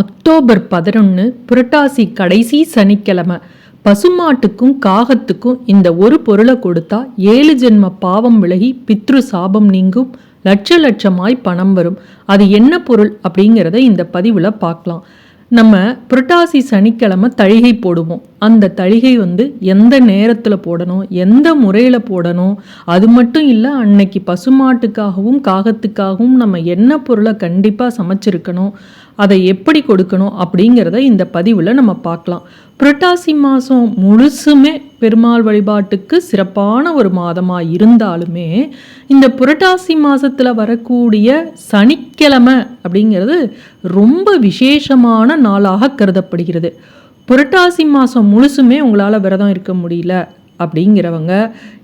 October பதினொன்று புரட்டாசி கடைசி சனிக்கிழமை. பசுமாட்டுக்கும் காகத்துக்கும் இந்த ஒரு பொருளை கொடுத்தா ஏழு ஜென்ம பாவம் விலகி பித்ரு சாபம் நீங்கும் லட்ச லட்சமாய் பணம் வரும். அது என்ன பொருள் அப்படிங்கிறத இந்த பதிவில் பார்க்கலாம். நம்ம புரட்டாசி சனிக்கிழமை தழிகை போடுவோம். அந்த தழிகை வந்து எந்த நேரத்தில் போடணும் எந்த முறையில் போடணும் அது மட்டும் இல்லை அன்னைக்கு பசுமாட்டுக்காகவும் காகத்துக்காகவும் நம்ம என்ன பொருளை கண்டிப்பாக சமைச்சிருக்கணும் அதை எப்படி கொடுக்கணும் அப்படிங்கிறத இந்த பதிவில் நம்ம பார்க்கலாம். புரட்டாசி மாதம் முழுசுமே பெருமாள் வழிபாட்டுக்கு சிறப்பான ஒரு மாதமாக இருந்தாலுமே இந்த புரட்டாசி மாதத்தில் வரக்கூடிய சனிக்கிழமை அப்படிங்கிறது ரொம்ப விசேஷமான நாளாக கருதப்படுகிறது. புரட்டாசி மாதம் முழுசுமே உங்களால் விரதம் இருக்க முடியல அப்படிங்கிறவங்க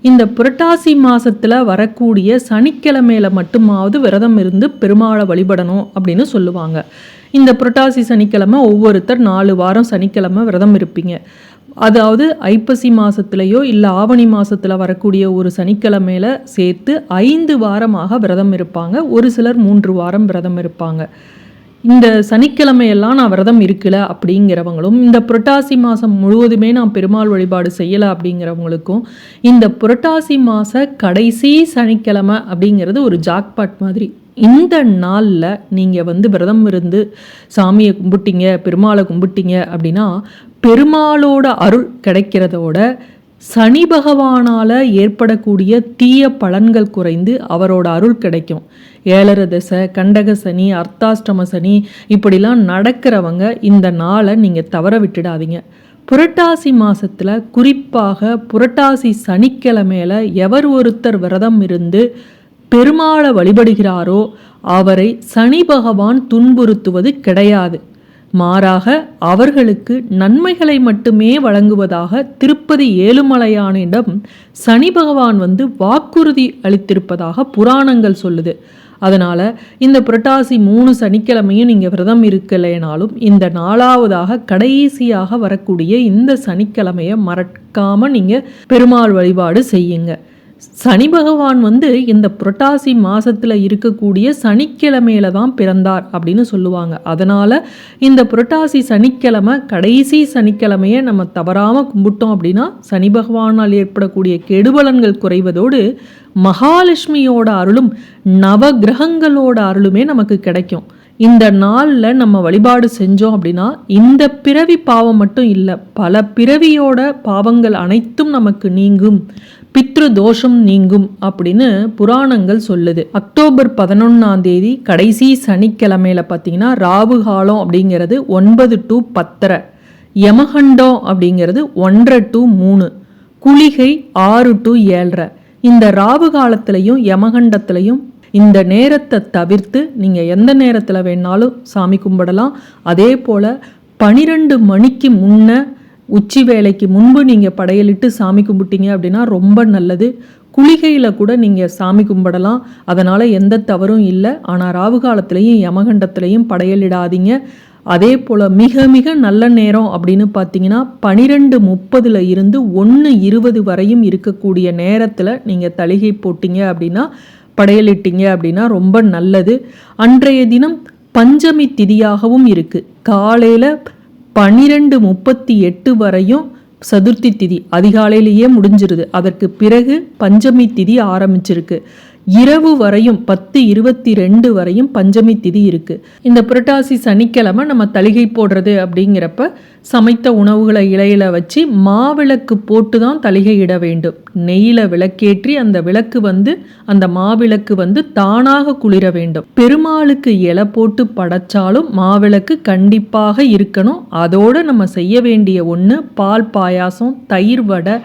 இந்த புரட்டாசி மாதத்தில் வரக்கூடிய சனிக்கிழமையில மட்டுமாவது விரதம் இருந்து பெருமாளை வழிபடணும் அப்படின்னு சொல்லுவாங்க. இந்த புரட்டாசி சனிக்கிழமை ஒவ்வொருத்தர் நாலு வாரம் சனிக்கிழமை விரதம் இருப்பீங்க. அதாவது ஐப்பசி மாதத்துலேயோ இல்லை ஆவணி மாதத்தில் வரக்கூடிய ஒரு சனிக்கிழமையில சேர்த்து ஐந்து வாரமாக விரதம் இருப்பாங்க. ஒரு சிலர் மூன்று வாரம் விரதம் இருப்பாங்க. இந்த சனிக்கிழமையெல்லாம் நான் விரதம் இருக்கல அப்படிங்கிறவங்களும் இந்த புரட்டாசி மாதம் முழுவதுமே நான் பெருமாள் வழிபாடு செய்யலை அப்படிங்கிறவங்களுக்கும் இந்த புரட்டாசி மாத கடைசி சனிக்கிழமை அப்படிங்கிறது ஒரு ஜாக்பாட் மாதிரி. இந்த நாளில் நீங்கள் வந்து விரதம் இருந்து சாமியை கும்பிட்டீங்க பெருமாளை கும்பிட்டீங்க அப்படின்னா பெருமாளோட அருள் கிடைக்கிறதோட சனி பகவானால் ஏற்படக்கூடிய தீய பலன்கள் குறைந்து அவரோட அருள் கிடைக்கும். ஏழரை தசை கண்டக சனி அர்த்தாஷ்டம சனி இப்படிலாம் நடக்கிறவங்க இந்த நாளை நீங்கள் தவற விட்டுடாதீங்க. புரட்டாசி மாதத்தில் குறிப்பாக புரட்டாசி சனிக்கிழமையில் எவர் ஒருத்தர் விரதம் இருந்து பெருமாளை வழிபடுகிறாரோ அவரை சனி பகவான் துன்புறுத்துவது கிடையாது. மாறாக அவர்களுக்கு நன்மைகளை மட்டுமே வழங்குவதாக திருப்பதி ஏழுமலையானிடம் சனி பகவான் வந்து வாக்குறுதி அளித்திருப்பதாக புராணங்கள் சொல்லுது. அதனால் இந்த புரட்டாசி மூணு சனிக்கிழமையும் நீங்கள் விரதம் இருக்கலைனாலும் இந்த நாலாவதாக கடைசியாக வரக்கூடிய இந்த சனிக்கிழமையை மறக்காமல் நீங்கள் பெருமாள் வழிபாடு செய்யுங்க. சனி பகவான் வந்து இந்த புரட்டாசி மாதத்தில் இருக்கக்கூடிய சனிக்கிழமையில தான் பிறந்தார் அப்படின்னு சொல்லுவாங்க. அதனால் இந்த புரட்டாசி சனிக்கிழமை கடைசி சனிக்கிழமையை நம்ம தவறாமல் கும்பிட்டோம் அப்படின்னா சனி பகவானால் ஏற்படக்கூடிய கெடுபலன்கள் குறைவதோடு மகாலட்சுமியோட அருளும் நவ கிரகங்களோட அருளுமே நமக்கு கிடைக்கும். இந்த நாளில் நம்ம வழிபாடு செஞ்சோம் அப்படின்னா இந்த பிறவி பாவம் மட்டும் இல்லை பல பிறவியோட பாவங்கள் அனைத்தும் நமக்கு நீங்கும். பித்ரு தோஷம் நீங்கும் அப்படின்னு புராணங்கள் சொல்லுது. அக்டோபர் பதினொன்னாம் தேதி கடைசி சனிக்கிழமையில பார்த்தீங்கன்னா ராவு காலம் அப்படிங்கிறது ஒன்பது டு பத்தரை. யமகண்டம் அப்படிங்கிறது ஒன்றரை டு மூணு. குளிகை ஆறு டு ஏழரை. இந்த ராவு காலத்திலையும் யமகண்டத்திலையும் இந்த நேரத்தை தவிர்த்து நீங்கள் எந்த நேரத்தில் வேணாலும் சாமி கும்பிடலாம். அதே போல் பனிரெண்டு மணிக்கு முன்ன உச்சி வேலைக்கு முன்பு நீங்கள் படையலிட்டு சாமி கும்பிட்டீங்க அப்படின்னா ரொம்ப நல்லது. குளிகையில் கூட நீங்கள் சாமி கும்பிடலாம். அதனால் எந்த தவறும் இல்லை. ஆனால் ராவு காலத்துலேயும் யமகண்டத்துலேயும் படையலிடாதீங்க. அதே போல் மிக மிக நல்ல நேரம் அப்படின்னு பார்த்தீங்கன்னா பனிரெண்டு முப்பதில் இருந்து ஒன்று இருபது வரையும் இருக்கக்கூடிய நேரத்தில் நீங்கள் தலிகை போட்டீங்க அப்படின்னா படையலிட்டீங்க அப்படின்னா ரொம்ப நல்லது. அன்றைய தினம் பஞ்சமி திதியாகவும் இருக்குது காலையில் பன்னிரெண்டு முப்பத்தி எட்டு வரையும் சதுர்த்தி திதி அதிகாலையிலேயே முடிஞ்சிருது. அதற்கு பிறகு பஞ்சமி திதி ஆரம்பிச்சிருக்கு. இரவு வரையும் பத்து இருபத்தி ரெண்டு வரையும் பஞ்சமி திதி இருக்குது இந்த புரட்டாசி சனிக்கிழமை நம்ம தளிகை போடுறது அப்படிங்கிறப்ப சமைத்த உணவுகளை இலையில வச்சு மாவிளக்கு போட்டு தான் தளிகை இட வேண்டும். நெய்யில் விளக்கேற்றி அந்த விளக்கு வந்து அந்த மாவிளக்கு வந்து தானாக குளிர வேண்டும். பெருமாளுக்கு இலை போட்டு படைச்சாலும் மாவிளக்கு கண்டிப்பாக இருக்கணும். அதோடு நம்ம செய்ய வேண்டிய ஒன்று பால் பாயாசம் தயிர் வடை.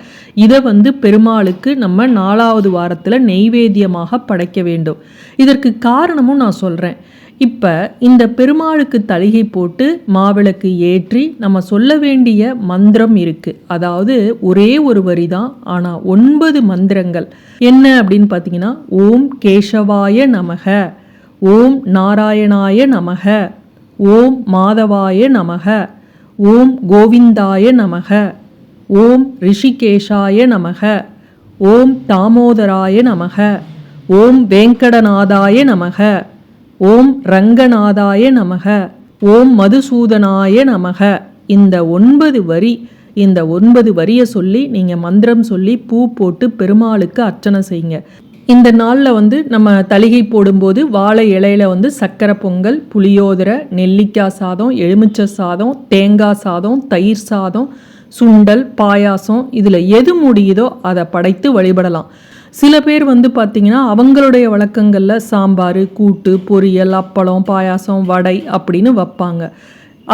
இதை வந்து பெருமாளுக்கு நம்ம நாலாவது வாரத்தில் நெய்வேத்தியமாக படைக்க வேண்டும். இதற்கு காரணமும் நான் சொல்கிறேன் இப்போ இந்த பெருமாளுக்கு தலிகை போட்டு மாவிளக்கு ஏற்றி நம்ம சொல்ல வேண்டிய மந்திரம் இருக்குது அதாவது ஒரே ஒரு வரி தான் ஆனால் ஒன்பது மந்திரங்கள். என்ன அப்படின்னு பார்த்தீங்கன்னா ஓம் கேசவாய நமக ஓம் நாராயணாய நமக ஓம் மாதவாய நமக ஓம் கோவிந்தாய நமக ஓம் ரிஷிகேஷாய நமக ஓம் தாமோதராய நமக. ஓம் வேங்கடநாதாய நமக. ஓம் ரங்கநாதாய நமக. ஓம் மதுசூதனாய நமக. இந்த ஒன்பது வரி இந்த ஒன்பது வரியை சொல்லி நீங்கள் மந்திரம் சொல்லி பூ போட்டு பெருமாளுக்கு அர்ச்சனை செய்யுங்க. இந்த நாளில் வந்து நம்ம தலிகை போடும்போது வாழை இலையில வந்து சக்கரை பொங்கல் புளியோதரை நெல்லிக்காய் சாதம் எலுமிச்சை சாதம் தேங்காய் சாதம் தயிர் சாதம் சுண்டல் பாயாசம் இதில் எது முடியுதோ அதை படைத்து வழிபடலாம். சில பேர் வந்து பார்த்திங்கன்னா அவங்களுடைய வழக்கங்களில் சாம்பார் கூட்டு பொரியல் அப்பளம் பாயாசம் வடை அப்படின்னு வைப்பாங்க.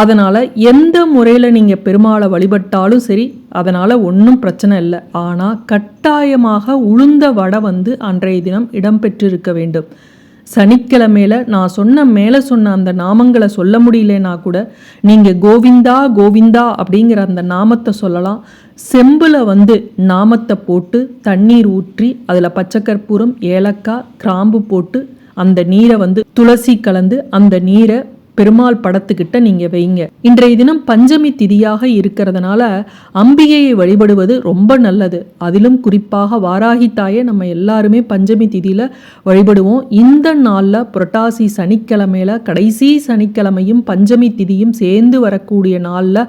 அதனால் எந்த முறையில் நீங்கள் பெருமாளை வழிபட்டாலும் சரி அதனால் ஒன்றும் பிரச்சனை இல்லை. ஆனால் கட்டாயமாக உளுந்த வடை வந்து அன்றைய தினம் இடம்பெற்றிருக்க வேண்டும். சனிக்கிழமையில நான் சொன்ன மேலே சொன்ன அந்த நாமங்களை சொல்ல முடியலனா கூட நீங்கள் கோவிந்தா கோவிந்தா அப்படிங்கிற அந்த நாமத்தை சொல்லலாம். செம்பில் வந்து நாமத்தை போட்டு தண்ணீர் ஊற்றி அதில் பச்சைக்கற்பூரம் ஏலக்காய் கிராம்பு போட்டு அந்த நீரை வந்து துளசி கலந்து அந்த நீரை பெருமாள் படத்துக்கிட்ட நீங்க வைங்க. இன்றைய தினம் பஞ்சமி திதியாக இருக்கிறதுனால அம்பிகையை வழிபடுவது ரொம்ப நல்லது. அதிலும் குறிப்பாக வாராகி தாயை நம்ம எல்லாருமே பஞ்சமி திதியில வழிபடுவோம். இந்த நாளில் புரட்டாசி சனிக்கிழமையில கடைசி சனிக்கிழமையும் பஞ்சமி திதியும் சேர்ந்து வரக்கூடிய நாளில்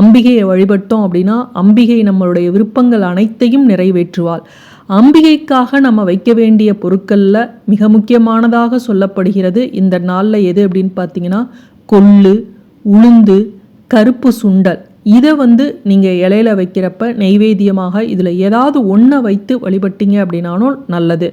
அம்பிகையை வழிபட்டோம் அப்படின்னா அம்பிகை நம்மளுடைய விருப்பங்கள் அனைத்தையும் நிறைவேற்றுவாள். அம்பிகைக்காக நம்ம வைக்க வேண்டிய பொருட்களில் மிக முக்கியமானதாக சொல்லப்படுகிறது இந்த நாளில் எது அப்படின்னு பார்த்தீங்கன்னா கொள்ளு உளுந்து கருப்பு சுண்டல். இதை வந்து நீங்கள் இலையில வைக்கிறப்ப நெய்வேத்தியமாக இதில் ஏதாவது ஒன்றை வைத்து வழிபட்டீங்க அப்படின்னாலும் நல்லது.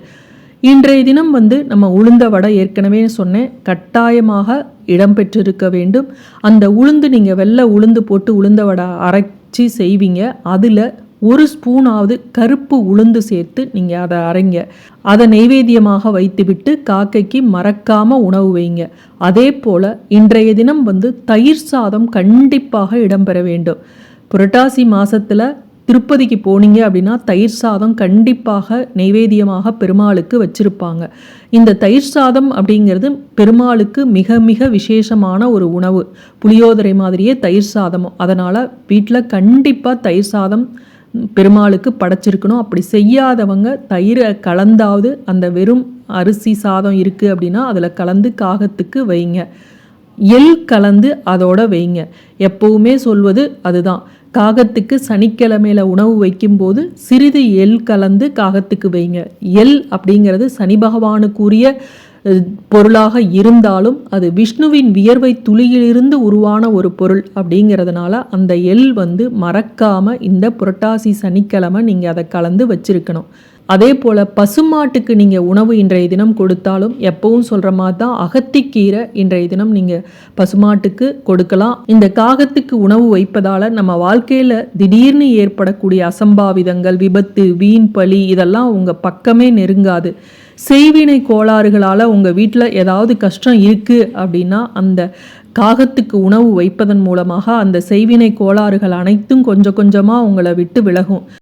இன்றைய தினம் வந்து நம்ம உளுந்த வடை ஏற்கனவே சொன்னேன். கட்டாயமாக இடம்பெற்றிருக்க வேண்டும். அந்த உளுந்து நீங்கள் வெள்ளை உளுந்து போட்டு உளுந்த வடை அரைச்சி செய்வீங்க. அதில் ஒரு ஸ்பூனாவது கருப்பு உளுந்து சேர்த்து நீங்கள் அதை அரைங்க. அதை நெய்வேத்தியமாக வைத்துவிட்டு காக்கைக்கு மறக்காமல் உணவு வைங்க. அதே போல் இன்றைய தினம் வந்து தயிர் சாதம் கண்டிப்பாக இடம்பெற வேண்டும். புரட்டாசி மாதத்தில் திருப்பதிக்கு போனீங்க அப்படின்னா தயிர் சாதம் கண்டிப்பாக நெய்வேத்தியமாக பெருமாளுக்கு வச்சிருப்பாங்க. இந்த தயிர் சாதம் அப்படிங்கிறது பெருமாளுக்கு மிக மிக விசேஷமான ஒரு உணவு. புளியோதரை மாதிரியே தயிர் சாதமும். அதனால் வீட்டில் கண்டிப்பாக தயிர் சாதம் பெருமாளுக்கு படைச்சிருக்கணும். அப்படி செய்யாதவங்க தயிரை கலந்தாவது அந்த வெறும் அரிசி சாதம் இருக்குது அப்படின்னா அதில் கலந்து காகத்துக்கு வைங்க. எள் கலந்து அதோட வைங்க. எப்பவுமே சொல்வது அதுதான். காகத்துக்கு சனிக்கிழமையில் உணவு வைக்கும்போது சிறிது எள் கலந்து காகத்துக்கு வைங்க. எள் அப்படிங்கிறது சனி பகவானுக்குரிய பொருளாக இருந்தாலும் அது விஷ்ணுவின் வியர்வை துளியிலிருந்து உருவான ஒரு பொருள் அப்படிங்கிறதுனால அந்த எள் வந்து மறக்காமல் இந்த புரட்டாசி சனிக்கிழமை நீங்கள் அதை கலந்து வச்சிருக்கணும். அதே போல் பசுமாட்டுக்கு நீங்கள் உணவு இன்றைய தினம் கொடுத்தாலும் எப்பவும் சொல்கிற மாதிரி தான் அகத்திக்கீரை இன்றைய தினம் நீங்கள் பசுமாட்டுக்கு கொடுக்கலாம். இந்த காகத்துக்கு உணவு வைப்பதால் நம்ம வாழ்க்கையில் திடீர்னு ஏற்படக்கூடிய அசம்பாவிதங்கள் விபத்து வீண் பலி இதெல்லாம் உங்கள் பக்கமே நெருங்காது. செய்வினை கோளாறுகளால் உங்கள் வீட்டில் ஏதாவது கஷ்டம் இருக்குது அப்படின்னா அந்த காகத்துக்கு உணவு வைப்பதன் மூலமாக அந்த செய்வினை கோளாறுகள் அனைத்தும் கொஞ்சம் கொஞ்சமாக உங்களை விட்டு விலகும்.